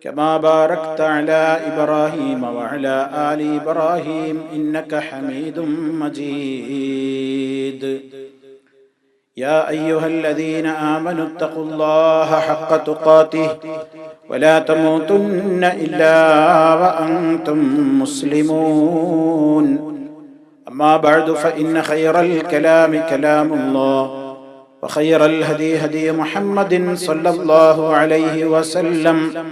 كما باركت على ابراهيم وعلى ال ابراهيم انك حميد مجيد يا ايها الذين امنوا اتقوا الله حق تقاته ولا تموتن الا وانتم مسلمون اما بعد فان خير الكلام كلام الله وخير الهدي هدي محمد صلى الله عليه وسلم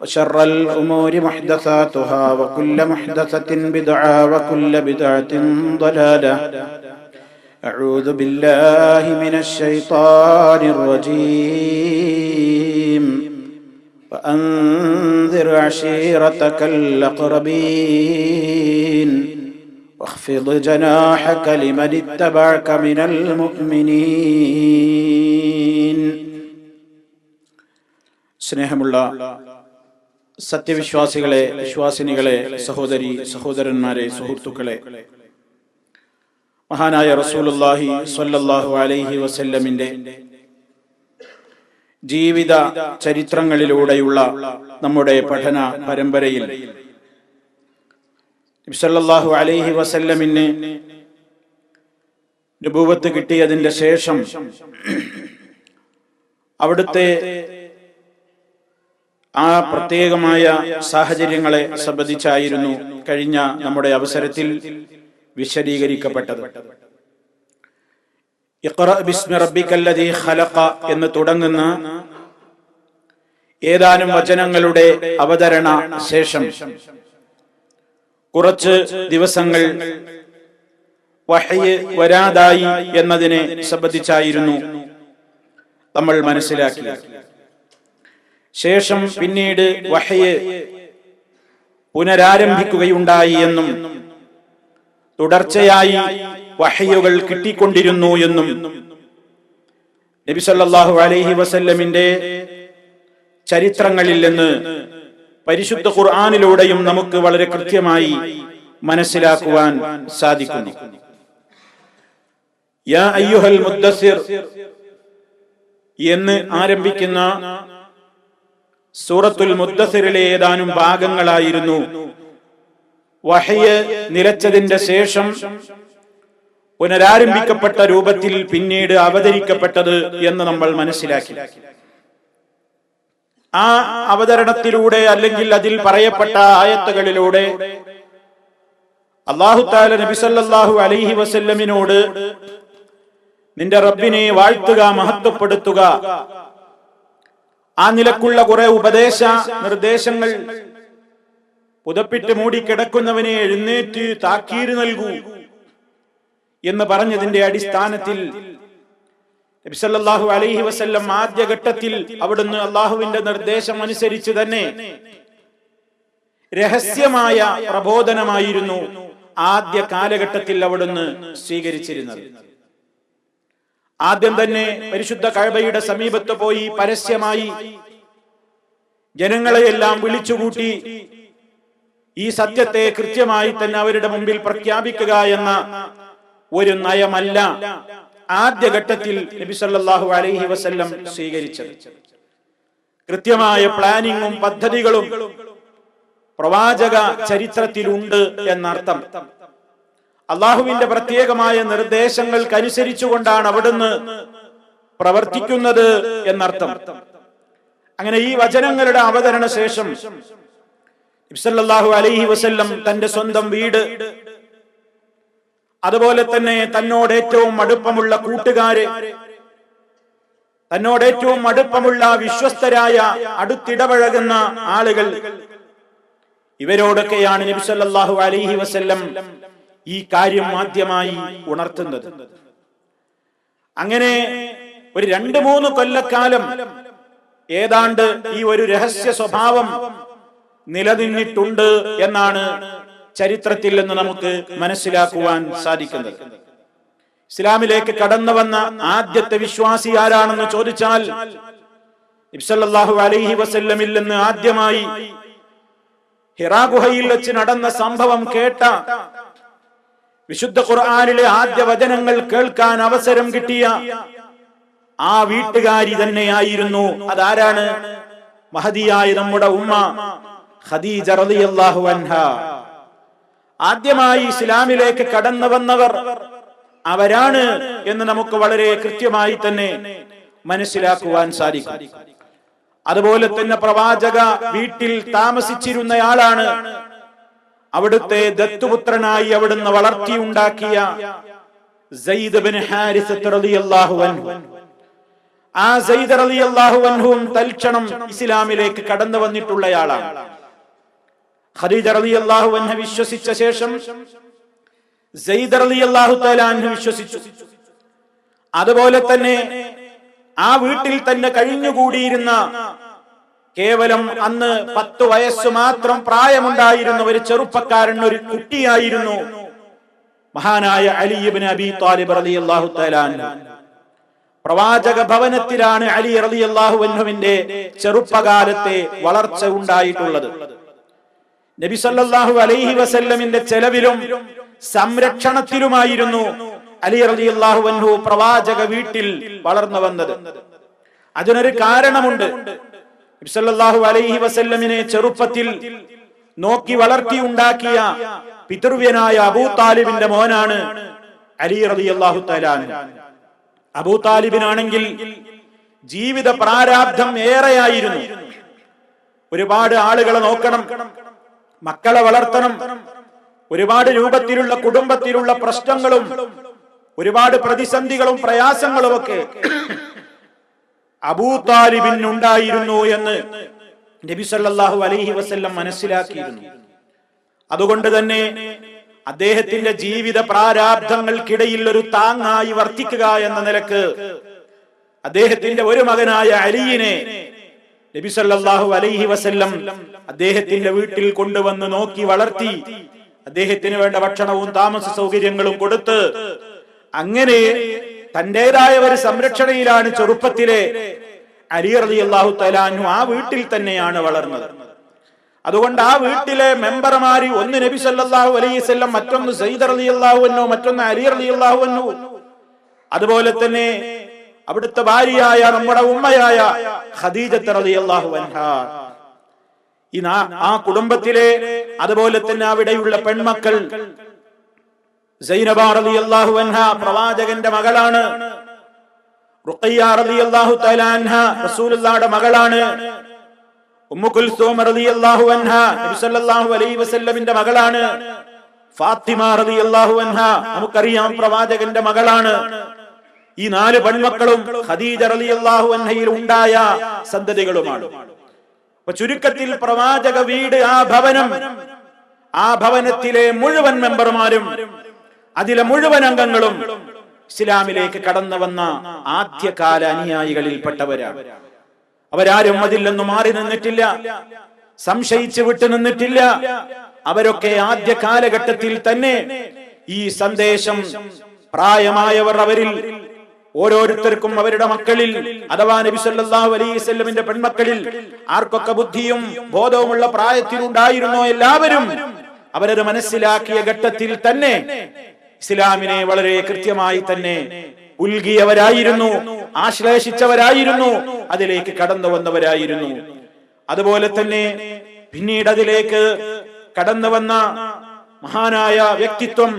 وشر الأمور محدثاتها وكل محدثة بدعة وكل بدعة ضلالة أعوذ بالله من الشيطان الرجيم وأنذر عشيرتك الأقربين واخفض جناحك لمن اتبعك من المؤمنين സ്നേഹമുള്ള സത്യവിശ്വാസികളെ വിശ്വാസിനികളെ സഹോദരി സഹോദരന്മാരെ സുഹൃത്തുക്കളെ. മഹാനായ റസൂലുല്ലാഹി സ്വല്ലല്ലാഹു അലൈഹി വസല്ലമിന്റെ ജീവിത ചരിത്രങ്ങളിലൂടെയുള്ള നമ്മുടെ പഠന പരമ്പരയിൽ സല്ലല്ലാഹു അലൈഹി വസല്ലമിന് രൂപത്ത് കിട്ടിയതിന്റെ ശേഷം അവിടുത്തെ ആ പ്രത്യേകമായ സാഹചര്യങ്ങളെ സംബന്ധിച്ചായിരുന്നു കഴിഞ്ഞ നമ്മുടെ അവസരത്തിൽ വിശദീകരിക്കപ്പെട്ടത്. എന്ന് തുടങ്ങുന്ന ഏതാനും വചനങ്ങളുടെ അവതരണ ശേഷം കുറച്ച് ദിവസങ്ങൾ വഹയ് വരാതായി എന്നതിനെ സംബന്ധിച്ചായിരുന്നു നമ്മൾ മനസ്സിലാക്കി ശേഷം പിന്നീട് വഹയ് പുനരാരംഭിക്കുകയുണ്ടായി എന്നും തുടർച്ചയായി വഹയുകൾ കിട്ടിക്കൊണ്ടിരുന്നു എന്നും നബി സല്ലല്ലാഹു അലൈഹി വസല്ലമിന്റെ ചരിത്രങ്ങളിൽ നിന്ന് പരിശുദ്ധ ഖുർആാനിലൂടെയും നമുക്ക് വളരെ കൃത്യമായി മനസ്സിലാക്കുവാൻ സാധിക്കുന്നു. യാ അയ്യുഹൽ മുദ്ദസിർ എന്ന് ആരംഭിക്കുന്ന സൂറത്തുൽ മുദ്ദസിറിലെ ഏതാനും ഭാഗങ്ങളായിരുന്നു. വഹയ്യ നിലച്ചതിന്റെ ശേഷം പുനരാരംഭിക്കപ്പെട്ട രൂപത്തിൽ പിന്നീട് അവതരിക്കപ്പെട്ടത് എന്ന് നമ്മൾ മനസ്സിലാക്കി. ആ അവതരണത്തിലൂടെ അല്ലെങ്കിൽ അതിൽ പറയപ്പെട്ട ആയത്തുകളിലൂടെ അള്ളാഹു താല നബിസല്ലാഹു അലൈഹി വസല്ലമിനോട് നിന്റെ റബ്ബിനെ വാഴ്ത്തുക മഹത്വപ്പെടുത്തുക ആ നിലക്കുള്ള കുറെ ഉപദേശ നിർദ്ദേശങ്ങൾ പുതപ്പിട്ട് മൂടി കിടക്കുന്നവനെ എഴുന്നേറ്റ് താക്കീര് നൽകൂ എന്ന് പറഞ്ഞതിന്റെ അടിസ്ഥാനത്തിൽ നബിസല്ലാഹു അലൈഹി വസല്ലം ആദ്യഘട്ടത്തിൽ അവിടുന്ന് അള്ളാഹുവിന്റെ നിർദ്ദേശം അനുസരിച്ച് തന്നെ രഹസ്യമായ പ്രബോധനമായിരുന്നു ആദ്യ കാലഘട്ടത്തിൽ അവിടുന്ന് സ്വീകരിച്ചിരുന്നത്. ആദ്യം തന്നെ പരിശുദ്ധ കഴബയുടെ സമീപത്ത് പോയി പരസ്യമായി ജനങ്ങളെയെല്ലാം വിളിച്ചുകൂട്ടി ഈ സത്യത്തെ കൃത്യമായി തന്നെ അവരുടെ മുമ്പിൽ പ്രഖ്യാപിക്കുക എന്ന ഒരു നയമല്ല ആദ്യഘട്ടത്തിൽ നബി സല്ലല്ലാഹു അലൈഹി വസല്ലം സ്വീകരിച്ചത്. കൃത്യമായ പ്ലാനിങ്ങും പദ്ധതികളും പ്രവാചക ചരിത്രത്തിലുണ്ട് എന്നർത്ഥം. അള്ളാഹുവിന്റെ പ്രത്യേകമായ നിർദ്ദേശങ്ങൾക്കനുസരിച്ചുകൊണ്ടാണ് അവിടുന്ന് പ്രവർത്തിക്കുന്നത് എന്നർത്ഥം. അങ്ങനെ ഈ വചനങ്ങളുടെ അവതരണ ശേഷം ഇബ്സല്ലാഹു അലൈഹി വസല്ലം തന്റെ സ്വന്തം വീട് അതുപോലെ തന്നെ തന്നോട് ഏറ്റവും അടുപ്പമുള്ള കൂട്ടുകാര് തന്നോട് ഏറ്റവും അടുപ്പമുള്ള വിശ്വസ്തരായ അടുത്തിടപഴകുന്ന ആളുകൾ ഇവരോടൊക്കെയാണ് നബി സല്ലല്ലാഹു അലൈഹി വസല്ലം ഈ കാര്യം ആദ്യമായി ഉണർത്തുന്നത്. അങ്ങനെ ഒരു രണ്ട് മൂന്ന് കൊല്ലക്കാലം ഏതാണ്ട് ഈ ഒരു രഹസ്യ സ്വഭാവം നിലനിന്നിട്ടുണ്ട് എന്നാണ് ചരിത്രത്തിൽ നിന്ന് നമുക്ക് മനസ്സിലാക്കുവാൻ സാധിക്കുന്നത്. ഇസ്ലാമിലേക്ക് കടന്നു വന്ന ആദ്യത്തെ വിശ്വാസി ആരാണെന്ന് ചോദിച്ചാൽ ഇബ്സല്ലാഹു അലൈഹി വസല്ലമിൽ നിന്ന് ആദ്യമായി ഹിറാഗുഹയിൽ വെച്ച് നടന്ന സംഭവം കേട്ട വിശുദ്ധ ഖുർആാനിലെ ആദ്യ വചനങ്ങൾ കേൾക്കാൻ അവസരം കിട്ടിയ ആ വീട്ടുകാരി തന്നെയായിരുന്നു. അതാരാണ്? മഹദിയായ നമ്മുടെ ഉമ്മ ഖദീജ റളിയല്ലാഹു അൻഹ. ആദ്യമായി ഇസ്ലാമിലേക്ക് കടന്നു വന്നവർ അവരാണ് എന്ന് നമുക്ക് വളരെ കൃത്യമായി തന്നെ മനസ്സിലാക്കുവാൻ സാധിക്കും. അതുപോലെ തന്നെ പ്രവാചക വീട്ടിൽ താമസിച്ചിരുന്നയാളാണ് അവിടുത്തെ ദത്തുപുത്രനായി അവിടുന്ന് വളർത്തിയുണ്ടാക്കിയ ആ സയ്യിദ് തൽക്ഷണം ഇസ്ലാമിലേക്ക് കടന്നു വന്നിട്ടുള്ളയാളാണ്. ഖദീജ വിശ്വസിച്ച ശേഷം സയ്യിദ് വിശ്വസിച്ചു. അതുപോലെ തന്നെ ആ വീട്ടിൽ തന്നെ കഴിഞ്ഞുകൂടിയിരുന്ന കേവലം അന്ന് പത്ത് വയസ്സ് മാത്രം പ്രായമുണ്ടായിരുന്ന ഒരു ചെറുപ്പക്കാരൻ ഒരു കുട്ടിയായിരുന്നു. മഹാനായ Ali bin Abi Talib Ali അള്ളാഹു പ്രവാചക ഭവനത്തിലാണ് അലി അലി അള്ളാഹു അൻഹുവിന്റെ ചെറുപ്പകാലത്തെ വളർച്ച ഉണ്ടായിട്ടുള്ളത്. നബിസല്ലാഹു അലൈഹി വസല്ലമിന്റെ ചെലവിലും സംരക്ഷണത്തിലുമായിരുന്നു അലി അലി അള്ളാഹു അൻഹു പ്രവാചക വീട്ടിൽ വളർന്നു വന്നത്. അതിനൊരു കാരണമുണ്ട്. നബി സല്ലല്ലാഹു അലൈഹി വസല്ലമിനെ ചെറുപ്പത്തിൽ നോക്കി വളർത്തി ഉണ്ടാക്കിയ പിതൃവ്യനായ അബൂ താലിബിന്റെ മോനാണ് അലി റളിയല്ലാഹു അള്ളാഹു അബൂ താലിബിനാണെങ്കിൽ ജീവിത പ്രാരാബ്ധം ഏറെയായിരുന്നു. ഒരുപാട് ആളുകളെ നോക്കണം മക്കളെ വളർത്തണം ഒരുപാട് രൂപത്തിലുള്ള കുടുംബത്തിലുള്ള പ്രശ്നങ്ങളും ഒരുപാട് പ്രതിസന്ധികളും പ്രയാസങ്ങളും ഒക്കെ അബൂതാലിബിനുണ്ടായിരുന്നു എന്ന് നബി സല്ലല്ലാഹു അലൈഹി വസല്ലം മനസ്സിലാക്കിയിരുന്നു. അതുകൊണ്ട് തന്നെ അദ്ദേഹത്തിന്റെ ജീവിത പ്രാരാബ്ധങ്ങൾക്കിടയിൽ ഒരു താങ്ങായി വർത്തിക്കുക എന്ന നിലയ്ക്ക് അദ്ദേഹത്തിന്റെ ഒരു മകനായ അലിയിനെ നബി സല്ലല്ലാഹു അലൈഹി വസല്ലം അദ്ദേഹത്തിന്റെ വീട്ടിൽ കൊണ്ടുവന്ന് നോക്കി വളർത്തി അദ്ദേഹത്തിന് വേണ്ട ഭക്ഷണവും താമസ സൗകര്യങ്ങളും കൊടുത്ത് അങ്ങനെ തന്റേതായ ഒരു സംരക്ഷണയിലാണ് ചെറുപ്പത്തിലെ അലി അലി അള്ളാഹു തലാനു ആ വീട്ടിൽ തന്നെയാണ് വളർന്നത്. അതുകൊണ്ട് ആ വീട്ടിലെ മെമ്പർമാരി ഒന്ന് നബി സല്ലാഹു അലൈഹി വസല്ലം മറ്റൊന്ന് സയ്യിദ് അലി അൻഹു മറ്റൊന്ന് അലി അലി അൻഹു. അതുപോലെ തന്നെ അവിടുത്തെ ഭാര്യയായ നമ്മുടെ ഉമ്മയായ ഖദീജത്ത് റളിയല്ലാഹു അള്ളാഹു ഈ ആ കുടുംബത്തിലെ അതുപോലെ തന്നെ അവിടെയുള്ള പെൺമക്കൾ അൻഹ പ്രവാചകന്റെ മകളാണ്. അൻഹ മകളാണ്. അൻഹ നബി സല്ലല്ലാഹു അലൈഹി മകളാണ്. ഫാത്തിമ അൻഹ നമുക്കറിയാം പ്രവാചകന്റെ മകളാണ്. ഈ നാല് പെൺമക്കളും ഖദീജ റളിയല്ലാഹു അൻഹയിൽ ഉണ്ടായ സന്തതികളുമാണ്. ചുരുക്കത്തിൽ പ്രവാചക വീട് ആ ഭവനം ആ ഭവനത്തിലെ മുഴുവൻ മെമ്പർമാരും അതിലെ മുഴുവൻ അംഗങ്ങളും ഇസ്ലാമിലേക്ക് കടന്നു വന്ന ആദ്യകാല അനുയായികളിൽപ്പെട്ടവരാണ്. അവരാരും അതിൽ നിന്ന് മാറി നിന്നിട്ടില്ല സംശയിച്ചു വിട്ടു നിന്നിട്ടില്ല. അവരൊക്കെ ആദ്യ കാലഘട്ടത്തിൽ തന്നെ ഈ സന്ദേശം പ്രായമായവർ അവരിൽ ഓരോരുത്തർക്കും അവരുടെ മക്കളിൽ അഥവാ നബി സല്ലല്ലാഹു അലൈഹി വസല്ലമിന്റെ പെൺമക്കളിൽ ആർക്കൊക്കെ ബുദ്ധിയും ബോധവുമുള്ള പ്രായത്തിലുണ്ടായിരുന്നോ എല്ലാവരും അവരത് മനസ്സിലാക്കിയ ഘട്ടത്തിൽ തന്നെ ഇസ്ലാമിനെ വളരെ കൃത്യമായി തന്നെ ഉൽകിയവരായിരുന്നു ആശ്ലേഷിച്ചവരായിരുന്നു അതിലേക്ക് കടന്നു വന്നവരായിരുന്നു അതുപോലെ തന്നെ പിന്നീട് അതിലേക്ക് കടന്നു വന്ന മഹാനായ വ്യക്തിത്വം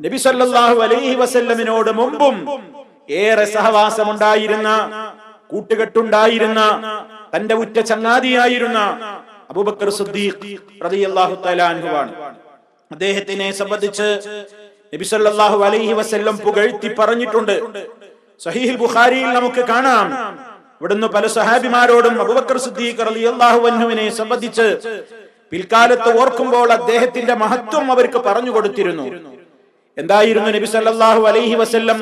നബി സല്ലല്ലാഹു അലൈഹി വസല്ലമിനോട് മുമ്പും ഏറെ സഹവാസമുണ്ടായിരുന്ന കൂട്ടുകെട്ടുണ്ടായിരുന്ന തന്റെ ഉറ്റ ചങ്ങാതിയായിരുന്ന അബൂബക്കർ സിദ്ദീഖ് റളിയല്ലാഹു തആല അൻഹുവാണ് അദ്ദേഹത്തിനെ സംബന്ധിച്ച് നബിസല്ലാഹു അലൈഹി വസ്ല്ലം പുകഴ്ത്തി പറഞ്ഞിട്ടുണ്ട്. സഹീൽ ബുഖാരിയിൽ നമുക്ക് കാണാം. ഇവിടുന്ന് പല സഹാബിമാരോടും അബുബക്കർ സിദ്ദീഖ് അലിയല്ലാഹു വന്നുവിനെ സംബന്ധിച്ച് പിൽക്കാലത്ത് ഓർക്കുമ്പോൾ അദ്ദേഹത്തിന്റെ മഹത്വം അവർക്ക് പറഞ്ഞു കൊടുത്തിരുന്നു. എന്തായിരുന്നു നബി സല്ലാഹു അലൈഹി വസ്ല്ലം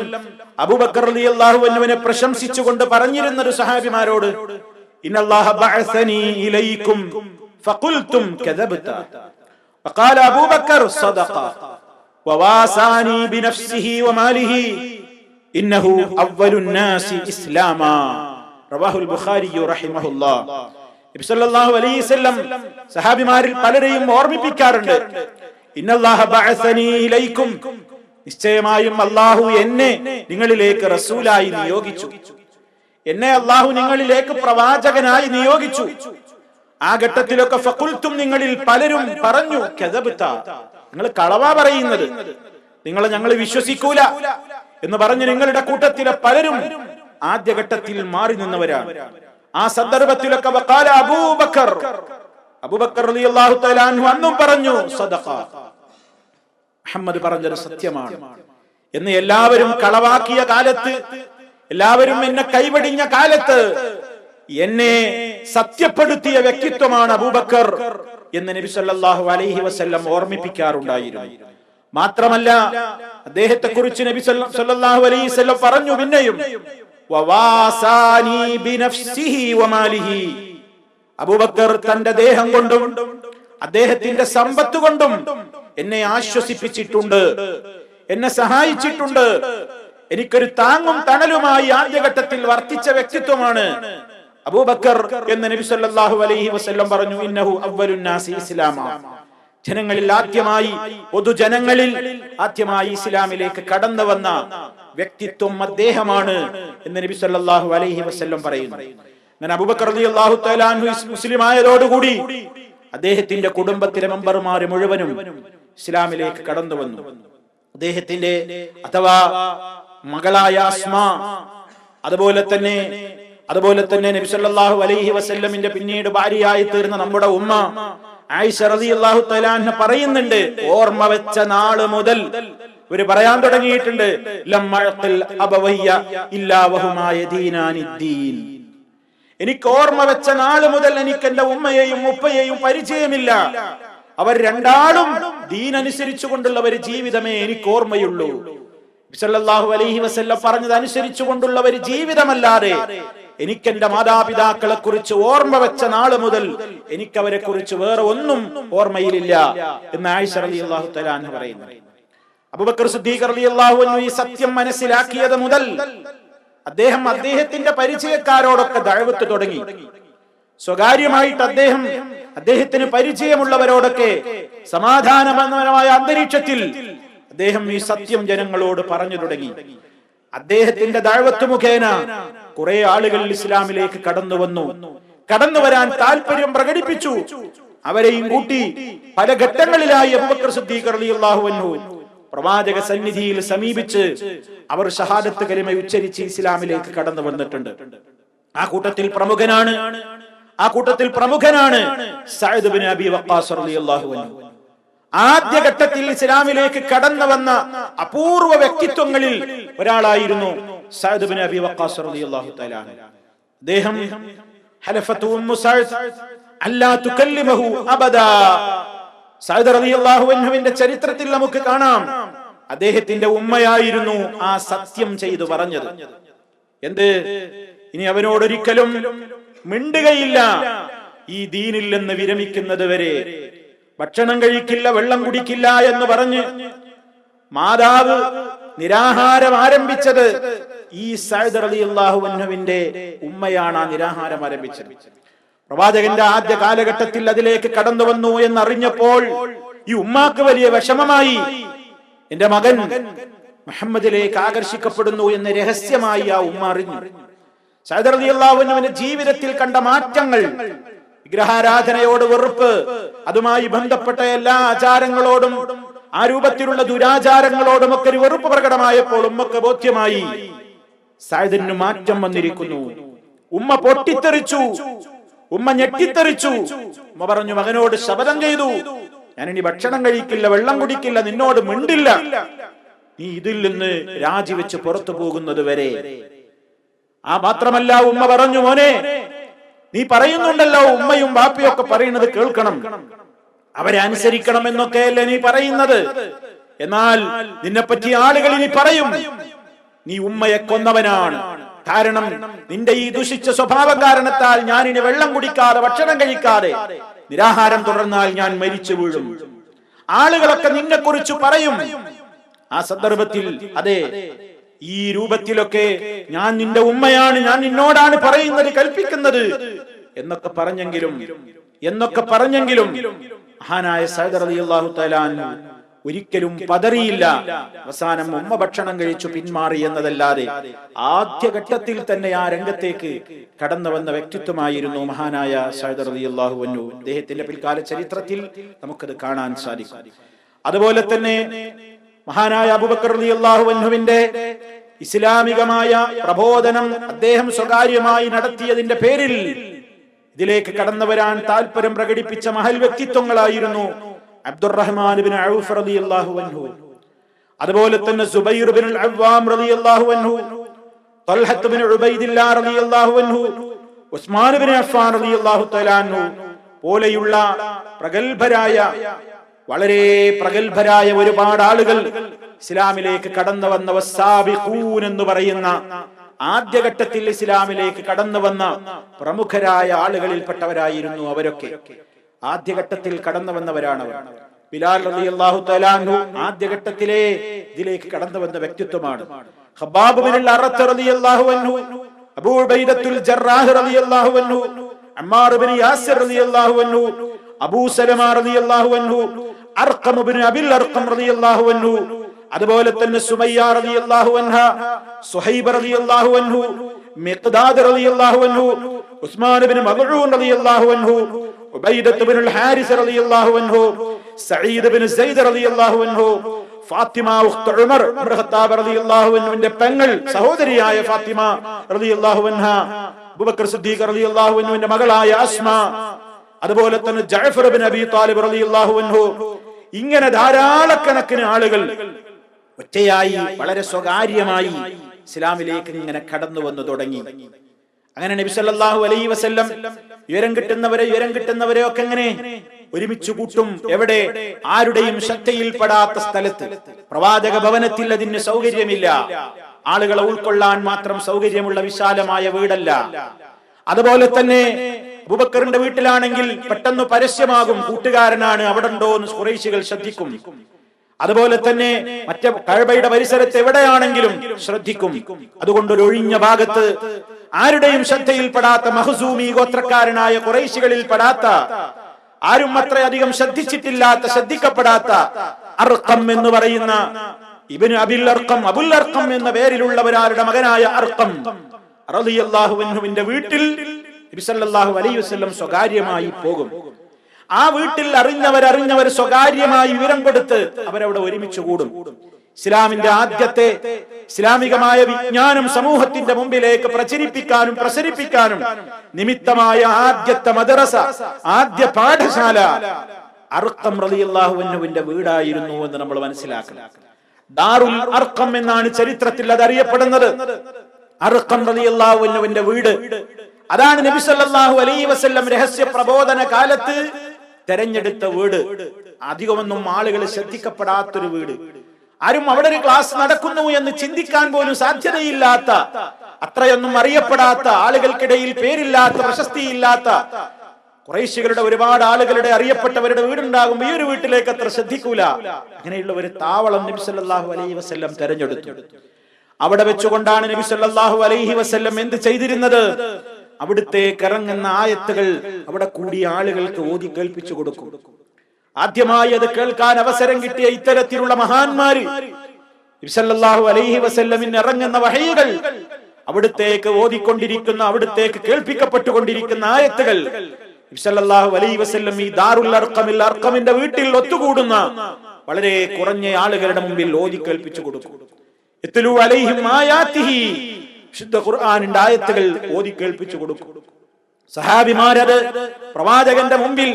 അബുബക്കർ അലി അള്ളാഹു വന്നുവിനെ പ്രശംസിച്ചുകൊണ്ട് പറഞ്ഞിരുന്ന ഒരു സഹാബിമാരോട് ഇലൈക്കും ഫഖുൽതും കദബത. അബൂബക്കർ സഹാബിമാരിൽ പലരെയും ഓർമ്മിപ്പിക്കാറുണ്ട്. നിശ്ചയമായും അള്ളാഹു എന്നെ നിങ്ങളിലേക്ക് റസൂലായി നിയോഗിച്ചു. എന്നെ അള്ളാഹു നിങ്ങളിലേക്ക് പ്രവാചകനായി നിയോഗിച്ചു. ആ ഘട്ടത്തിലൊക്കെ ഫക്കുൽത്തും നിങ്ങളിൽ പലരും പറഞ്ഞു കെതബിത്ത നിങ്ങൾ കളവാ പറയുന്നത്. നിങ്ങളെ ഞങ്ങൾ വിശ്വസിക്കൂല എന്ന് പറഞ്ഞ് നിങ്ങളുടെ കൂട്ടത്തിലെ പലരും ആദ്യഘട്ടത്തിൽ മാറി നിന്നവരാണ്. ആ സന്ദർഭത്തിലൊക്കെ അബൂബക്കർ. അബൂബക്കർ അന്നും പറഞ്ഞു സദഖ. മുഹമ്മദ് പറഞ്ഞത് സത്യമാണ്. എന്ന് എല്ലാവരും കളവാക്കിയ കാലത്ത് എല്ലാവരും എന്നെ കൈവടിഞ്ഞ കാലത്ത് എന്നെ സത്യപ്പെടുത്തിയ വ്യക്തിത്വമാണ് അബൂബക്കർ. എന്ന് നബി സല്ലാഹു അലൈഹി വസ്ല്ലം ഓർമ്മിപ്പിക്കാറുണ്ടായിരുന്നു. മാത്രമല്ല അദ്ദേഹത്തെ കുറിച്ച് നബി സല്ലാഹു അലൈഹി വസല്ലം പറഞ്ഞു പിന്നെയും അബൂബക്കർ തന്റെ ദേഹം കൊണ്ടും അദ്ദേഹത്തിന്റെ സമ്പത്ത് കൊണ്ടും എന്നെ ആശ്വസിപ്പിച്ചിട്ടുണ്ട് എന്നെ സഹായിച്ചിട്ടുണ്ട്. എനിക്കൊരു താങ്ങും തണലുമായി ആദ്യഘട്ടത്തിൽ വർത്തിച്ച വ്യക്തിത്വമാണ് അബൂബക്കർ എന്ന് നബി സല്ലല്ലാഹു അലൈഹി വസല്ലം പറഞ്ഞു ഇന്നഹു അവ്വലുൻ നാസി ഇസ്ലാമ. ജനങ്ങളിൽ ആദ്യമായി പൊതുജനങ്ങളിൽ ആദ്യമായി ഇസ്ലാമിലേക്ക് കടന്നു വന്ന വ്യക്തിത്വം അദ്ദേഹമാണ് എന്ന് നബി സല്ലല്ലാഹു അലൈഹി വസല്ലം പറയുന്നു. അങ്ങനെ അബൂബക്കർ റളിയല്ലാഹു തആല അൻഹു മുസ്ലിം ആയതോടുകൂടി അദ്ദേഹത്തിന്റെ കുടുംബത്തിലെ മെമ്പർമാർ മുഴുവനും ഇസ്ലാമിലേക്ക് കടന്നു വന്നു. അദ്ദേഹത്തിന്റെ അഥവാ മകളായ അസ്മ അതുപോലെ തന്നെ അതുപോലെ തന്നെ നബി സല്ലല്ലാഹു അലൈഹി വസല്ലമിന്റെ പിന്നീട് ഭാര്യയായി തീർന്ന നമ്മുടെ ഉമ്മ ആയിഷ റളിയല്ലാഹു പറയുന്നുണ്ട് ഓർമ്മ വെച്ച നാൾ മുതൽ ഇവർ പറയാൻ തുടങ്ങിയിട്ടുണ്ട് എനിക്ക് ഓർമ്മ വെച്ച നാൾ മുതൽ എനിക്ക് എന്റെ ഉമ്മയെയും ഉപ്പയെയും പരിചയമില്ല. അവർ രണ്ടാളും ദീനനുസരിച്ചു കൊണ്ടുള്ള ഒരു ജീവിതമേ എനിക്ക് ഓർമ്മയുള്ളൂ. സല്ലല്ലാഹു അലൈഹി വസല്ലം കൊണ്ടുള്ള ഒരു ജീവിതമല്ലാതെ എനിക്ക് എന്റെ മാതാപിതാക്കളെ കുറിച്ച് ഓർമ്മ വെച്ച നാൾ മുതൽ എനിക്ക് അവരെ കുറിച്ച് വേറെ ഒന്നും ഓർമ്മയിലില്ല എന്ന് ആയിഷ അൻഹ പറയുന്നു. അബൂബക്കർ ഈ സത്യം മനസ്സിലാക്കിയത് മുതൽ അദ്ദേഹം അദ്ദേഹത്തിന്റെ പരിചയക്കാരോടൊക്കെ ദഴവത്ത് തുടങ്ങി. സ്വകാര്യമായിട്ട് അദ്ദേഹം അദ്ദേഹത്തിന് പരിചയമുള്ളവരോടൊക്കെ സമാധാനപരമായ അന്തരീക്ഷത്തിൽ അദ്ദേഹം ഈ സത്യം ജനങ്ങളോട് പറഞ്ഞു തുടങ്ങി. അദ്ദേഹത്തിന്റെ ദഴവത്ത് മുഖേന കുറെ ആളുകൾ ഇസ്ലാമിലേക്ക് കടന്നു വന്നു. കടന്നു വരാൻ താല്പര്യം പ്രകടിപ്പിച്ചു. അവരെയും കൂട്ടി പല ഘട്ടങ്ങളിലായി അബൂബക്കർ സിദ്ദീഖ് റളിയല്ലാഹു അൻഹു പ്രവാചക സന്നിധിയിൽ സമീപിച്ച് അവർ ഷഹാദത്ത് കലിമ ഉച്ചരിച്ച് ഇസ്ലാമിലേക്ക് കടന്നു വന്നിട്ടുണ്ട്. ആ കൂട്ടത്തിൽ പ്രമുഖനാണ്. ആ കൂട്ടത്തിൽ പ്രമുഖനാണ് സഅദ് അബി വക്കാസ് റളിയല്ലാഹു അൻഹു. ആദ്യ ഘട്ടത്തിൽ ഇസ്ലാമിലേക്ക് കടന്നു വന്ന അപൂർവ വ്യക്തിത്വങ്ങളിൽ ഒരാളായിരുന്നു അബി വക്കാസ് റളിയല്ലാഹു തആല. അദ്ദേഹം ഹലഫത്തു അല്ലാ റളിയല്ലാഹു അൻഹുവിന്റെ ചരിത്രത്തിൽ നമുക്ക് കാണാം. അദ്ദേഹത്തിന്റെ ഉമ്മയായിരുന്നു ആ സത്യം ചെയ്തു പറഞ്ഞത്. എന്ത്? ഇനി അവനോടൊരിക്കലും മിണ്ടുകയില്ല. ഈ ദീനിൽ നിന്ന് വിരമിക്കുന്നത് വരെ ഭക്ഷണം കഴിക്കില്ല വെള്ളം കുടിക്കില്ല എന്ന് പറഞ്ഞ് മാതാവ് നിരാഹാരം ആരംഭിച്ചത് ഈ സൈദ് അലി അള്ളാഹുവിന്റെ ഉമ്മയാണ് ആ നിരാഹാരം ആരംഭിച്ചത്. പ്രവാചകന്റെ ആദ്യ കാലഘട്ടത്തിൽ അതിലേക്ക് കടന്നു വന്നു എന്നറിഞ്ഞപ്പോൾ ഈ ഉമ്മാക്ക് വലിയ വിഷമമായി. എന്റെ മകൻ മുഹമ്മദിലേക്ക് ആകർഷിക്കപ്പെടുന്നു എന്ന് രഹസ്യമായി ആ ഉമ്മ അറിഞ്ഞു. സൈദ് അലി അള്ളാഹുവിന്റെ ജീവിതത്തിൽ കണ്ട മാറ്റങ്ങൾ വിഗ്രഹാരാധനയോട് വെറുപ്പ്. അതുമായി ബന്ധപ്പെട്ട എല്ലാ ആചാരങ്ങളോടും ആ രൂപത്തിലുള്ള ദുരാചാരങ്ങളോടും ഒക്കെ ഒരു വെറുപ്പ് പ്രകടമായപ്പോൾ ഉമ്മക്ക് ബോധ്യമായി. സായദിന് മാറ്റം വന്നിരിക്കുന്നു. ഉമ്മ പൊട്ടിത്തെറിച്ചു. ഉമ്മ ഞെട്ടിത്തെറിച്ചു. ഉമ്മ പറഞ്ഞു മകനോട് ശപഥം ചെയ്തു. ഞാൻ ഇനി ഭക്ഷണം കഴിക്കില്ല വെള്ളം കുടിക്കില്ല നിന്നോട് മിണ്ടില്ല. നീ ഇതിൽ നിന്ന് രാജിവെച്ച് പുറത്തു പോകുന്നത് വരെ. ആ മാത്രമല്ല ഉമ്മ പറഞ്ഞു മോനെ നീ പറയുന്നുണ്ടല്ലോ ഉമ്മയും ബാപ്പയും ഒക്കെ പറയുന്നത് കേൾക്കണം. അവരെ അനുസരിക്കണം എന്നൊക്കെയല്ലേ നീ പറയുന്നത്. എന്നാൽ നിന്നെപ്പറ്റി ആളുകൾ ഇനി പറയും നീ ഉമ്മയെ കൊന്നവനാണ്. കാരണം നിന്റെ ഈ ദുഷിച്ച സ്വഭാവ കാരണത്താൽ ഞാൻ ഇനി വെള്ളം കുടിക്കാതെ ഭക്ഷണം കഴിക്കാതെ നിരാഹാരം തുടർന്നാൽ ഞാൻ മരിച്ചു വീഴും. ആളുകളൊക്കെ നിന്നെ കുറിച്ച് പറയും. ആ സന്ദർഭത്തിൽ അതെ ഈ രൂപത്തിലൊക്കെ ഞാൻ നിന്റെ ഉമ്മയാണ് ഞാൻ നിന്നോടാണ് പറയുന്നത് കൽപ്പിക്കുന്നത് എന്നൊക്കെ പറഞ്ഞെങ്കിലും എന്നൊക്കെ പറഞ്ഞെങ്കിലും മഹാനായ അള്ളാഹു തലാൻ ഒരിക്കലും പതറിയില്ല. അവസാനം ഉമ്മ ഭക്ഷണം കഴിച്ചു പിന്മാറി എന്നതല്ലാതെ ആദ്യഘട്ടത്തിൽ തന്നെ ആ രംഗത്തേക്ക് കടന്നു വന്ന വ്യക്തിത്വമായിരുന്നു മഹാനായ അള്ളാഹു വന്നു അദ്ദേഹത്തിന്റെ പിൽക്കാല ചരിത്രത്തിൽ നമുക്കത് കാണാൻ സാധിക്കും. അതുപോലെ തന്നെ മഹാനായ അബുബക്കർ അലി അള്ളാഹു വന്നുവിന്റെ ഇസ്ലാമികമായ പ്രബോധനം അദ്ദേഹം സ്വകാര്യമായി നടത്തിയതിന്റെ പേരിൽ ഇതിലേക്ക് കടന്നു വരാൻ താല്പര്യം പ്രകടിപ്പിച്ച മഹൽ വ്യക്തിത്വങ്ങളായിരുന്നു അബ്ദുറഹ്മാൻ ഔഫ് റളിയല്ലാഹു അൻഹു. അതുപോലെ തന്നെ സുബൈർ അവ്വാം റളിയല്ലാഹു അൻഹു ഉബൈദില്ലാ റളിയല്ലാഹു അൻഹു ഉസ്മാൻ അഫ്ഫാൻ റളിയല്ലാഹു തആല അൻഹു പോലെയുള്ള പ്രഗൽഭരായ വളരെ പ്രഗത്ഭരായ ഒരുപാട് ആളുകൾ ഇസ്ലാമിലേക്ക് കടന്നു വന്ന വസ്സാബിഖൂൻ എന്ന് പറയുന്ന ആദ്യഘട്ടത്തിൽ ഇസ്ലാമിലേക്ക് കടന്നു വന്ന പ്രമുഖരായ ആളുകളിൽപ്പെട്ടവരായിരുന്നു അവരൊക്കെ. ആദ്യഘട്ടത്തിൽ കടന്നു വന്നവരാണ് അവർ ബിലാൽ റളിയല്ലാഹു തആലാഹു ആദ്യഘട്ടത്തിലെ ഇതിലേക്ക് കടന്നു വന്ന വ്യക്തിത്വമാണ് അബൂ ഉബൈദത്തുൽ സലമ റളിയല്ലാഹു അൻഹു അർഖം ബിൻ അബിൽ അർഖം റളിയല്ലാഹു അൻഹു അതുപോലെ തന്നെ സുമയ്യ റളിയല്ലാഹു അൻഹ സുഹൈബ് റളിയല്ലാഹു അൻഹു മിഖ്ദാദ് റളിയല്ലാഹു അൻഹു ഉസ്മാൻ ഇബ്നു മദ്ഊൻ റളിയല്ലാഹു അൻഹു ഉബൈദത്ത് ഇബ്നുൽ ഹാരിസ് റളിയല്ലാഹു അൻഹു സഈദ് ഇബ്നു സൈദ് റളിയല്ലാഹു അൻഹു ഫാത്തിമ ഉഖ്ത് ഉമർ ഇബ്നു ഖത്താബ് റളിയല്ലാഹു അൻഹുവിന്റെ പെങ്ങൾ സഹോദരിയായ ഫാത്തിമ റളിയല്ലാഹു അൻഹ അബൂബക്കർ സിദ്ദീഖ് റളിയല്ലാഹു അൻഹുവിന്റെ മകളായ അസ്മ അതുപോലെ തന്നെ ജഅഫർ ഇബ്നു അബി താലിബ് റളിയല്ലാഹു അൻഹു ഇങ്ങനെ ധാരാളക്കണക്കിന് ആളുകൾ ഒറ്റയായി വളരെ സ്വകാര്യമായി ഇസ്ലാമിലേക്ക് ഇങ്ങനെ കടന്നു വന്നു തുടങ്ങി. അങ്ങനെ നബി സല്ലല്ലാഹു അലൈഹി വസല്ലം ഉയരം കിട്ടുന്നവരെ ഉയരം കിട്ടുന്നവരെ ഒക്കെ എങ്ങനെ ഒരുമിച്ച് കൂട്ടും? എവിടെ? ആരുടെയും ശ്രദ്ധയിൽപ്പെടാത്ത സ്ഥലത്ത്. പ്രവാചക ഭവനത്തിൽ അതിന് സൗകര്യമില്ല. ആളുകളെ ഉൾക്കൊള്ളാൻ മാത്രം സൗകര്യമുള്ള വിശാലമായ വീടല്ല. അതുപോലെ തന്നെ ബുബക്കറിന്റെ വീട്ടിലാണെങ്കിൽ പെട്ടെന്ന് പരസ്യമാകും കൂട്ടുകാരനാണ് അവിടെ ഉണ്ടോ എന്ന് കുറേശികൾ ശ്രദ്ധിക്കും. അതുപോലെ തന്നെ മറ്റേ കഴബയുടെ പരിസരത്ത് എവിടെയാണെങ്കിലും ശ്രദ്ധിക്കും. അതുകൊണ്ട് ഒരു ഒഴിഞ്ഞ ഭാഗത്ത് ആരുടെയും ശ്രദ്ധയിൽപ്പെടാത്ത മഹസൂമി ഗോത്രക്കാരനായ കുറേശികളിൽ പെടാത്ത ആരും അത്രയധികം ശ്രദ്ധിച്ചിട്ടില്ലാത്ത ശ്രദ്ധിക്കപ്പെടാത്ത അർക്കം എന്ന് പറയുന്ന ഇബിന് അബിൽ അർക്കം അബുൽ അർക്കം എന്ന പേരിലുള്ളവരാരുടെ മകനായ അർക്കം റളിയല്ലാഹുവിന്റെ വീട്ടിൽ നബി സല്ലല്ലാഹു അലൈഹി വസല്ലം സ്വകാര്യമായി പോകും. ആ വീട്ടിൽ അറിഞ്ഞവർ അറിഞ്ഞവർ സ്വകാര്യമായി വിവരം കൊടുത്ത് അവരവിടെ ഒരുമിച്ച് കൂടും. ഇസ്ലാമിന്റെ ആദ്യത്തെ ഇസ്ലാമികമായ വിജ്ഞാനം സമൂഹത്തിന്റെ മുമ്പിലേക്ക് പ്രചരിപ്പിക്കാനും പ്രസരിപ്പിക്കാനും നിമിത്തമായ ആദ്യത്തെ മദ്രസ ആദ്യ പാഠശാല അർക്കം റലിയല്ലാഹുവിന്റെ വീടായിരുന്നു എന്ന് നമ്മൾ മനസ്സിലാക്കണം. ദാറുൽ അർക്കം എന്നാണ് ചരിത്രത്തിൽ അത് അറിയപ്പെടുന്നത്. അർക്കം റലിയല്ലാഹുവിന്റെ വീട്. അതാണ് നബി സല്ലല്ലാഹു അലൈഹി വസല്ലം രഹസ്യ പ്രബോധന കാലത്ത് തെരഞ്ഞെടുത്ത വീട്. അധികമൊന്നും ആളുകൾ ശ്രദ്ധിക്കപ്പെടാത്തൊരു വീട്. ആരും അവിടെ ഒരു ക്ലാസ് നടക്കുന്നു എന്ന് ചിന്തിക്കാൻ പോലും സാധ്യതയില്ലാത്ത അത്രയൊന്നും അറിയപ്പെടാത്ത ആളുകൾക്കിടയിൽ പേരില്ലാത്ത പ്രശസ്തിയില്ലാത്ത കുറേശികളുടെ ഒരുപാട് ആളുകളുടെ അറിയപ്പെട്ടവരുടെ വീടുണ്ടാകും. ഈ ഒരു വീട്ടിലേക്ക് അത്ര ശ്രദ്ധിക്കൂല. അങ്ങനെയുള്ള ഒരു താവളം നബി സല്ലല്ലാഹു അലൈഹി വസ്ല്ലം തെരഞ്ഞെടുത്തു. അവിടെ വെച്ചുകൊണ്ടാണ് നബി സല്ലല്ലാഹു അലൈഹി വസ്ല്ലം എന്ത് ചെയ്തിരുന്നത്? അവിടുത്തേക്ക് ഇറങ്ങുന്ന ആയത്തുകൾ അവിടെ കൂടിയ ആളുകൾക്ക് ഓതി കേൾപ്പിച്ചു കൊടുക്കും. ആദ്യമായി അത് കേൾക്കാൻ അവസരം കിട്ടിയ ഇത്തരത്തിലുള്ള മഹാന്മാര് നബി സല്ലല്ലാഹു അലൈഹി വസല്ലമിന് ഇറങ്ങുന്ന വഹയുകൾ അവിടുത്തേക്ക് ഓതിക്കൊണ്ടിരിക്കുന്ന അവിടുത്തേക്ക് കേൾപ്പിക്കപ്പെട്ടുകൊണ്ടിരിക്കുന്ന ആയത്തുകൾ. നബി സല്ലല്ലാഹു അലൈഹി വസല്ലം ഈ ദാറുൽ അർഖമിൽ അർഖമിന്റെ വീട്ടിൽ ഒത്തുകൂടുന്ന വളരെ കുറഞ്ഞ ആളുകളുടെ മുമ്പിൽ ഓതി കേൾപ്പിച്ചു കൊടുക്കും. ഇത്ലു അലൈഹിം ആയാത്തിഹി ശുദ്ധ ഖുർആനിന്റെ ആയത്തുകൾ ഓതി കേൾപ്പിച്ചു കൊടുക്കും. സഹാബിമാരത് പ്രവാചകന്റെ മുമ്പിൽ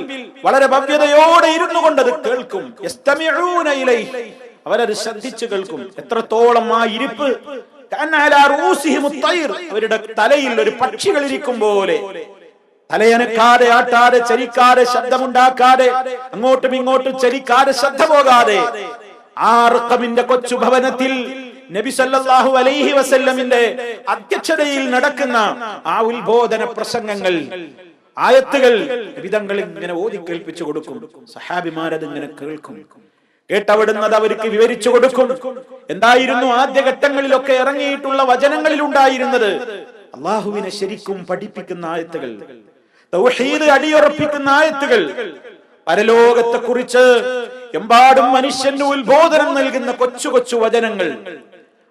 വളരെ ഭവ്യതയോടെ ഇരുന്നു കൊണ്ടത് കേൾക്കും. അവരത് ശ്രദ്ധിച്ചു കേൾക്കും. എത്രത്തോളം ആ ഇരിപ്പ്. അവരുടെ തലയിൽ ഒരു പക്ഷികൾ ഇരിക്കും പോലെ. തലയനക്കാതെ ആട്ടാതെ ചരിക്കാതെ ശബ്ദമുണ്ടാക്കാതെ അങ്ങോട്ടും ഇങ്ങോട്ടും ചരിക്കാതെ ശ്രദ്ധ പോകാതെ. ആ റുഖമിന്റെ കൊച്ചു ഭവനത്തിൽ നബി സല്ലല്ലാഹു അലൈഹി വസല്ലമിന്റെ അധ്യക്ഷതയിൽ നടക്കുന്ന ആ ഉത്ബോധന പ്രസംഗങ്ങൾ ആയത്തുകൾ വിധങ്ങൾ ഇങ്ങനെ ഓതി കേൾപ്പിച്ചു കൊടുക്കും. സഹാബിമാരത് ഇങ്ങനെ കേൾക്കും. കേട്ടവിടുന്നത് അവർക്ക് വിവരിച്ചു കൊടുക്കും. എന്തായിരുന്നു ആദ്യഘട്ടങ്ങളിലൊക്കെ ഇറങ്ങിയിട്ടുള്ള വചനങ്ങളിൽ ഉണ്ടായിരുന്നത്? അള്ളാഹുവിനെ ശരിക്കും പഠിപ്പിക്കുന്ന ആയത്തുകൾ തൗഹീദ് അടിയുറപ്പിക്കുന്ന ആയത്തുകൾ പരലോകത്തെ കുറിച്ച് എമ്പാടും മനുഷ്യന് ഉത്ബോധനം നൽകുന്ന കൊച്ചു കൊച്ചു വചനങ്ങൾ.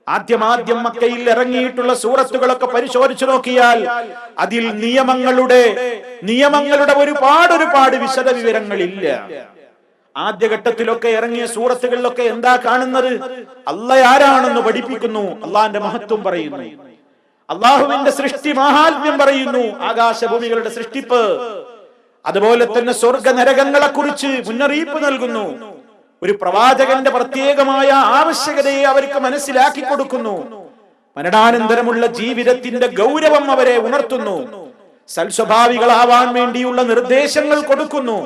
ആദ്യമാദ്യം മക്കയിൽ ഇറങ്ങിയിട്ടുള്ള സൂറത്തുകളൊക്കെ പരിശോധിച്ചു നോക്കിയാൽ അതിൽ നിയമങ്ങളുടെ നിയമങ്ങളുടെ ഒരുപാട് ഒരുപാട് വിശദ വിവരങ്ങളില്ല. ആദ്യഘട്ടത്തിലൊക്കെ ഇറങ്ങിയ സൂറത്തുകളിലൊക്കെ എന്താ കാണുന്നത്? അല്ല ആരാണെന്ന് പഠിപ്പിക്കുന്നു. അള്ളാന്റെ മഹത്വം പറയുന്നു. അള്ളാഹുവിന്റെ സൃഷ്ടി മഹാത്മ്യം പറയുന്നു. ആകാശഭൂമികളുടെ സൃഷ്ടിപ്പ്. അതുപോലെ തന്നെ സ്വർഗ നരകങ്ങളെ കുറിച്ച് മുന്നറിയിപ്പ് നൽകുന്നു. ഒരു പ്രവാചകന്റെ പ്രത്യേകമായ ആവശ്യകതയെ അവർക്ക് മനസ്സിലാക്കി കൊടുക്കുന്നു. മരണാനന്തരമുള്ള ജീവിതത്തിന്റെ ഗൗരവം അവരെ ഉണർത്തുന്നു. സൽസ്വഭാവികളാവാൻ വേണ്ടിയുള്ള നിർദ്ദേശങ്ങൾ കൊടുക്കുന്നു.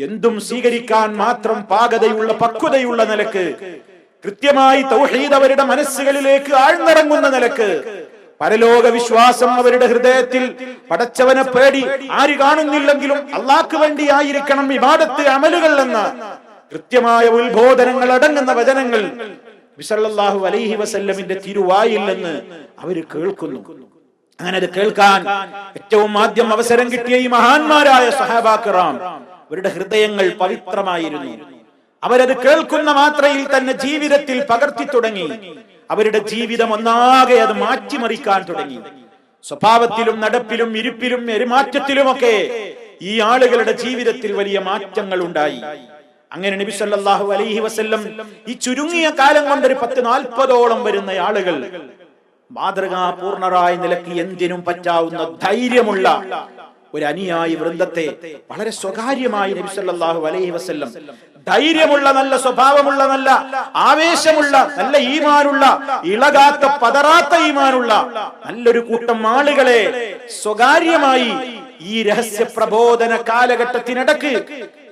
എന്തും സ്വീകരിക്കാൻ മാത്രം പാകതയുള്ള പക്വതയുള്ള നിലയ്ക്ക്. കൃത്യമായി തൗഹീദ് അവരുടെ മനസ്സുകളിലേക്ക് ആഴ്ന്നിറങ്ങുന്ന നിലയ്ക്ക്. പരലോക വിശ്വാസം അവരുടെ ഹൃദയത്തിൽ പടച്ചവനെ പേടി. ആര് കാണുന്നില്ലെങ്കിലും അള്ളാക്ക് വേണ്ടിയായിരിക്കണം വിവാദത്ത് അമലുകൾ എന്ന. കൃത്യമായ ഉത്ബോധനങ്ങൾ അടങ്ങുന്ന വചനങ്ങൾ വിസല്ലാഹു അലൈഹി വസല്ലമിന്റെ തിരുവായിൽ നിന്ന് അവർ കേൾക്കുന്നു. അങ്ങനെ അത് കേൾക്കാൻ ഏറ്റവും ആദ്യം അവസരം കിട്ടിയ ഈ മഹാന്മാരായ സഹാബാക്കിറാം അവരുടെ ഹൃദയങ്ങൾ പവിത്രമായിരുന്നു. അവരത് കേൾക്കുന്ന മാത്രയിൽ തന്നെ ജീവിതത്തിൽ പകർത്തി തുടങ്ങി. അവരുടെ ജീവിതം ഒന്നാകെ അത് മാറ്റിമറിക്കാൻ തുടങ്ങി. സ്വഭാവത്തിലും നടപ്പിലും ഇരിപ്പിലും പെരുമാറ്റത്തിലുമൊക്കെ ഈ ആളുകളുടെ ജീവിതത്തിൽ വലിയ മാറ്റങ്ങൾ ഉണ്ടായി അങ്ങനെ നബി സല്ലല്ലാഹു അലൈഹി വസല്ലം ഈ ചുരുങ്ങിയ കാലം കൊണ്ട് ഒരു പത്ത് നാൽപ്പതോളം വരുന്ന ആളുകൾ മാതൃകാപൂർണരായ നിലയ്ക്ക് എന്തിനും പറ്റാവുന്ന ധൈര്യമുള്ള ഒരു അനുയായി വൃന്ദത്തെ വളരെ സ്വകാര്യമായി നബി സല്ലല്ലാഹു അലൈഹി വസല്ലം ധൈര്യമുള്ള നല്ല സ്വഭാവമുള്ള നല്ല ആവേശമുള്ള നല്ല ഈമാനുള്ള ഇളകാത്ത പതറാത്ത ഈമാനുള്ള നല്ലൊരു കൂട്ടം ആളുകളെ സ്വകാര്യമായി ഈ രഹസ്യ പ്രബോധന കാലഘട്ടത്തിനിടക്ക്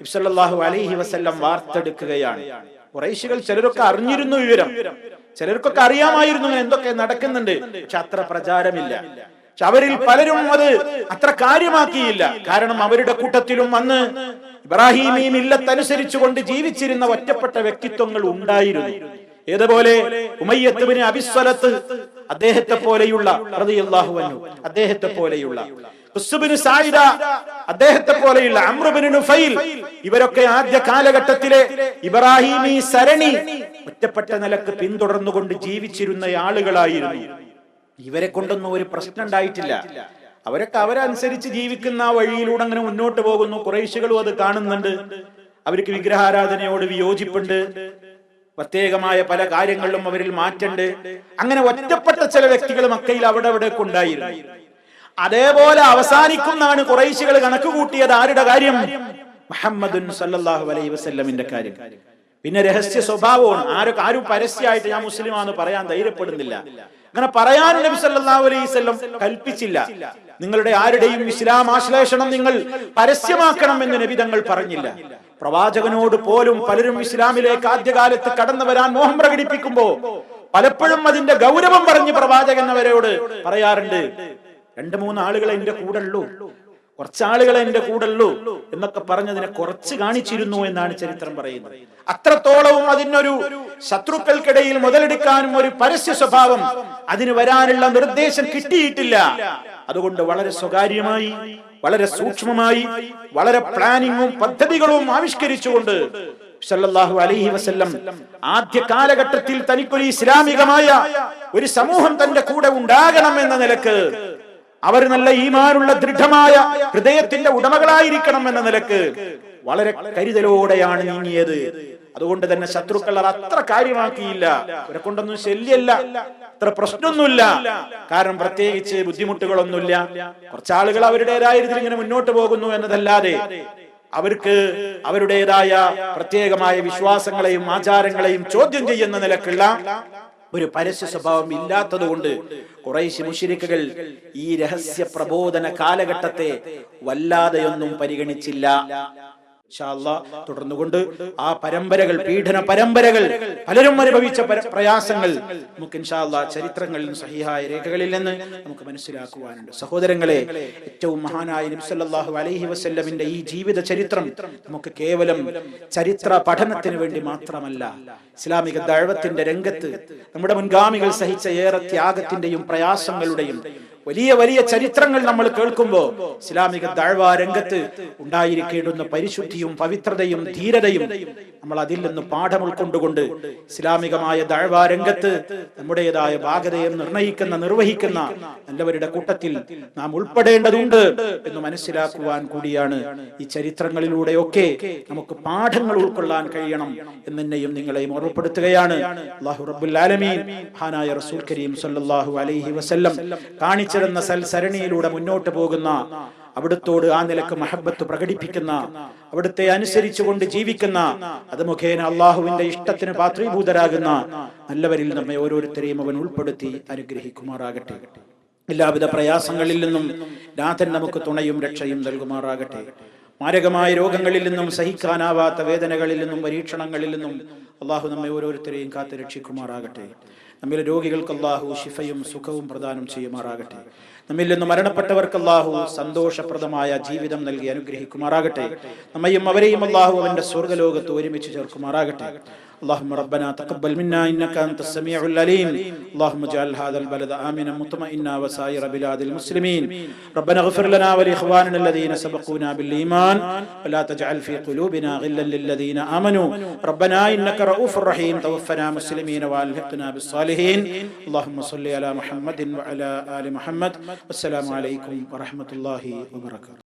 നബി സല്ലല്ലാഹു അലൈഹി വസല്ലം വാർത്തെടുക്കുകയാണ്. കുറേശികൾ ചിലരൊക്കെ അറിഞ്ഞിരുന്നു വിവരം. ചിലർക്കൊക്കെ അറിയാമായിരുന്നു എന്തൊക്കെ നടക്കുന്നുണ്ട്. പക്ഷെ അത്ര പ്രചാരമില്ല. പക്ഷെ അവരിൽ പലരും അത് അത്ര കാര്യമാക്കിയില്ല. കാരണം അവരുടെ കൂട്ടത്തിലും അന്ന് ഇബ്രാഹിമി മില്ലത്തനുസരിച്ചുകൊണ്ട് ജീവിച്ചിരുന്ന ഒറ്റപ്പെട്ട വ്യക്തിത്വങ്ങൾ ഉണ്ടായിരുന്നു. ഏതുപോലെ ഉമയ്യത്തുവിന് അബിസ്വലത്ത് അദ്ദേഹത്തെ പോലെയുള്ള അദ്ദേഹത്തെ പോലെയുള്ള. സായിദ അദ്ദേഹത്തെ പോലെയുള്ള അമ്രുബിന് നുഫൈൽ ഇവരൊക്കെ ആദ്യ കാലഘട്ടത്തിലെ ഇബ്രാഹിമി സരണി ഒറ്റപ്പെട്ട നിലയ്ക്ക് പിന്തുടർന്നുകൊണ്ട് ജീവിച്ചിരുന്ന ആളുകളായിരുന്നു. ഇവരെ കൊണ്ടൊന്നും ഒരു പ്രശ്നം ഉണ്ടായിട്ടില്ല. അവരൊക്കെ അവരനുസരിച്ച് ജീവിക്കുന്ന ആ വഴിയിലൂടെ അങ്ങനെ മുന്നോട്ട് പോകുന്നു. കുറേശികളും അത് കാണുന്നുണ്ട്. അവർക്ക് വിഗ്രഹാരാധനയോട് വിയോജിപ്പുണ്ട്. പ്രത്യേകമായ പല കാര്യങ്ങളിലും അവരിൽ മാറ്റുണ്ട് അങ്ങനെ ഒറ്റപ്പെട്ട ചില വ്യക്തികൾ മക്കയിൽ അവിടെ അവിടെ ഉണ്ടായിരുന്നു. അതേപോലെ അവസാനിക്കുന്നാണ് കുറേശികൾ കണക്ക് കൂട്ടിയത്. ആരുടെ കാര്യം? മുഹമ്മദുൻ സല്ലല്ലാഹു അലൈഹി വസല്ലമിന്റെ കാര്യം. പിന്നെ രഹസ്യ സ്വഭാവമാണ് ആരും ആരും പരസ്യമായിട്ട് ഞാൻ മുസ്ലിമാന്ന് പറയാൻ ധൈര്യപ്പെടുന്നില്ല. അങ്ങനെ പറയാൻ നബി സല്ലല്ലാഹു അലൈഹി വസല്ലം കൽപ്പിച്ചില്ല. നിങ്ങളുടെ ആരുടെയും ഇസ്ലാം ആശ്ലേഷണം നിങ്ങൾ പരസ്യമാക്കണം എന്ന് നബി തങ്ങൾ പറഞ്ഞില്ല. പ്രവാചകനോട് പോലും പലരും ഇസ്ലാമിലേക്ക് ആദ്യകാലത്ത് കടന്നു വരാൻ മോഹം പ്രകടിപ്പിക്കുമ്പോ പലപ്പോഴും അതിന്റെ ഗൗരവം പറഞ്ഞ് പ്രവാചകൻ അവരോട് പറയാറുണ്ട് രണ്ട് മൂന്ന് ആളുകളെ എന്റെ കൂടെ ഉള്ളൂ കുറച്ചാളുകളെ എന്റെ കൂടെ ഉള്ളൂ എന്നൊക്കെ പറഞ്ഞതിനെ കുറച്ച് കാണിച്ചിരുന്നു എന്നാണ് ചരിത്രം പറയുന്നത്. അത്രത്തോളവും അതിനൊരു ശത്രുക്കൾക്കിടയിൽ മുതലെടുക്കാനും ഒരു പരസ്യ സ്വഭാവം അതിന് വരാനുള്ള നിർദ്ദേശം കിട്ടിയിട്ടില്ല. അതുകൊണ്ട് വളരെ സ്വകാര്യമായി വളരെ സൂക്ഷ്മമായി വളരെ പ്ലാനിങ്ങും പദ്ധതികളും ആവിഷ്കരിച്ചുകൊണ്ട് സല്ലല്ലാഹു അലൈഹി വസല്ലം ആദ്യ കാലഘട്ടത്തിൽ തനിക്കൊരു ഇസ്ലാമികമായ ഒരു സമൂഹം തന്റെ കൂടെ ഉണ്ടാകണം എന്ന നിലയ്ക്ക് അവർ നല്ല ഈമാനുള്ള ദൃഢമായ ഹൃദയത്തിന്റെ ഉടമകളായിരിക്കണം എന്ന നിലയ്ക്ക് വളരെ കരുതലോടെയാണ് നീങ്ങിയത്. അതുകൊണ്ട് തന്നെ ശത്രുക്കൾ അത് അത്ര കാര്യമാക്കിയില്ല. അവരെ കൊണ്ടൊന്നും ശല്യല്ല. അത്ര പ്രശ്നമൊന്നുമില്ല. കാരണം പ്രത്യേകിച്ച് ബുദ്ധിമുട്ടുകളൊന്നുമില്ല. കുറച്ചാളുകൾ അവരുടേതായ രീതിയിൽ ഇങ്ങനെ മുന്നോട്ട് പോകുന്നു എന്നതല്ലാതെ അവർക്ക് അവരുടേതായ പ്രത്യേകമായ വിശ്വാസങ്ങളെയും ആചാരങ്ങളെയും ചോദ്യം ചെയ്യുന്ന നിലക്കുള്ള ഒരു പരസ്യ സ്വഭാവം ഇല്ലാത്തതുകൊണ്ട് കുറേശ് മുഷിരിക്കുകൾ ഈ രഹസ്യ പ്രബോധന കാലഘട്ടത്തെ വല്ലാതെയൊന്നും പരിഗണിച്ചില്ല. തുടർന്നുകൊണ്ട് ആ പരമ്പരകൾ പീഡന പരമ്പരകൾ പലരും അനുഭവിച്ച പര- പ്രയാസങ്ങൾ നമുക്ക് ഇൻഷാല്ല ചരിത്രങ്ങളിൽ സഹിഹായ രേഖകളിൽ നിന്ന് നമുക്ക് മനസ്സിലാക്കുവാനുണ്ട്. സഹോദരങ്ങളെ ഏറ്റവും മഹാനായ നബി സല്ലല്ലാഹു അലൈഹി വസ്ല്ലമിന്റെ ഈ ജീവിത ചരിത്രം നമുക്ക് കേവലം ചരിത്ര പഠനത്തിന് വേണ്ടി മാത്രമല്ല. ഇസ്ലാമിക ദഴവത്തിന്റെ രംഗത്ത് നമ്മുടെ മുൻഗാമികൾ സഹിച്ച ഏറെ ത്യാഗത്തിന്റെയും പ്രയാസങ്ങളുടെയും വലിയ വലിയ ചരിത്രങ്ങൾ നമ്മൾ കേൾക്കുമ്പോൾ ഇസ്ലാമിക ദഴവ രംഗത്ത് ഉണ്ടായിരിക്കേണ്ടുന്ന പരിശുദ്ധിയും പവിത്രതയും ധീരതയും നമ്മൾ അതിൽ നിന്ന് പാഠം ഉൾക്കൊണ്ടുകൊണ്ട് ഇസ്ലാമികമായ ദഴവ രംഗത്ത് നമ്മുടേതായ ഭാഗതയെ നിർണയിക്കുന്ന നിർവഹിക്കുന്ന നല്ലവരുടെ കൂട്ടത്തിൽ നാം ഉൾപ്പെടേണ്ടതുണ്ട് എന്ന് മനസ്സിലാക്കുവാൻ കൂടിയാണ് ഈ ചരിത്രങ്ങളിലൂടെയൊക്കെ നമുക്ക് പാഠങ്ങൾ ഉൾക്കൊള്ളാൻ കഴിയണം എന്നെന്നെയും നിങ്ങളെയും ഓർമ്മപ്പെടുത്തുകയാണ്. അള്ളാഹു റബ്ബുൽ ആലമീൻ ഹാനായ റസൂൽ കരീം സല്ലല്ലാഹു അലൈഹി വസല്ലം കാണിച്ചിരുന്ന സൽസരണിയിലൂടെ മുന്നോട്ട് പോകുന്ന അവിടുത്തോട് ആ നിലയ്ക്ക് മഹബത്ത് പ്രകടിപ്പിക്കുന്ന അവിടുത്തെ അനുസരിച്ചുകൊണ്ട് ജീവിക്കുന്ന അത് മുഖേന അള്ളാഹുവിന്റെ ഇഷ്ടത്തിന് പാത്രീഭൂതരാകുന്ന നല്ലവരിൽ നമ്മെ ഓരോരുത്തരെയും അവൻ ഉൾപ്പെടുത്തി അനുഗ്രഹിക്കുമാറാകട്ടെ. എല്ലാവിധ പ്രയാസങ്ങളിൽ നിന്നും നാഥൻ നമുക്ക് തുണയും രക്ഷയും നൽകുമാറാകട്ടെ. മാരകമായ രോഗങ്ങളിൽ നിന്നും സഹിക്കാനാവാത്ത വേദനകളിൽ നിന്നും പരീക്ഷണങ്ങളിൽ നിന്നും അള്ളാഹു നമ്മെ ഓരോരുത്തരെയും കാത്തു രക്ഷിക്കുമാറാകട്ടെ നമ്മിലെ രോഗികൾക്ക് അള്ളാഹു ശിഫയും സുഖവും പ്രദാനം ചെയ്യുമാറാകട്ടെ. നമ്മിൽ നിന്ന് മരണപ്പെട്ടവർക്ക് അള്ളാഹു സന്തോഷപ്രദമായ ജീവിതം നൽകി അനുഗ്രഹിക്കുമാറാകട്ടെ. നമ്മയും അവരെയും അള്ളാഹു അവന്റെ സ്വർഗലോകത്ത് ഒരുമിച്ച് ചേർക്കുമാറാകട്ടെ. اللهم ربنا تقبل منا إنك أنت السميع العليم. اللهم اجعل هذا البلد آمنا مطمئنا وسائر بلاد المسلمين. ربنا اغفر لنا ولإخواننا الذين سبقونا بالإيمان. ولا تجعل في قلوبنا غلا للذين آمنوا. ربنا إنك رؤوف رحيم. توفنا مسلمين وألحقنا بالصالحين. اللهم صل على محمد وعلى آل محمد. والسلام عليكم ورحمة الله وبركاته.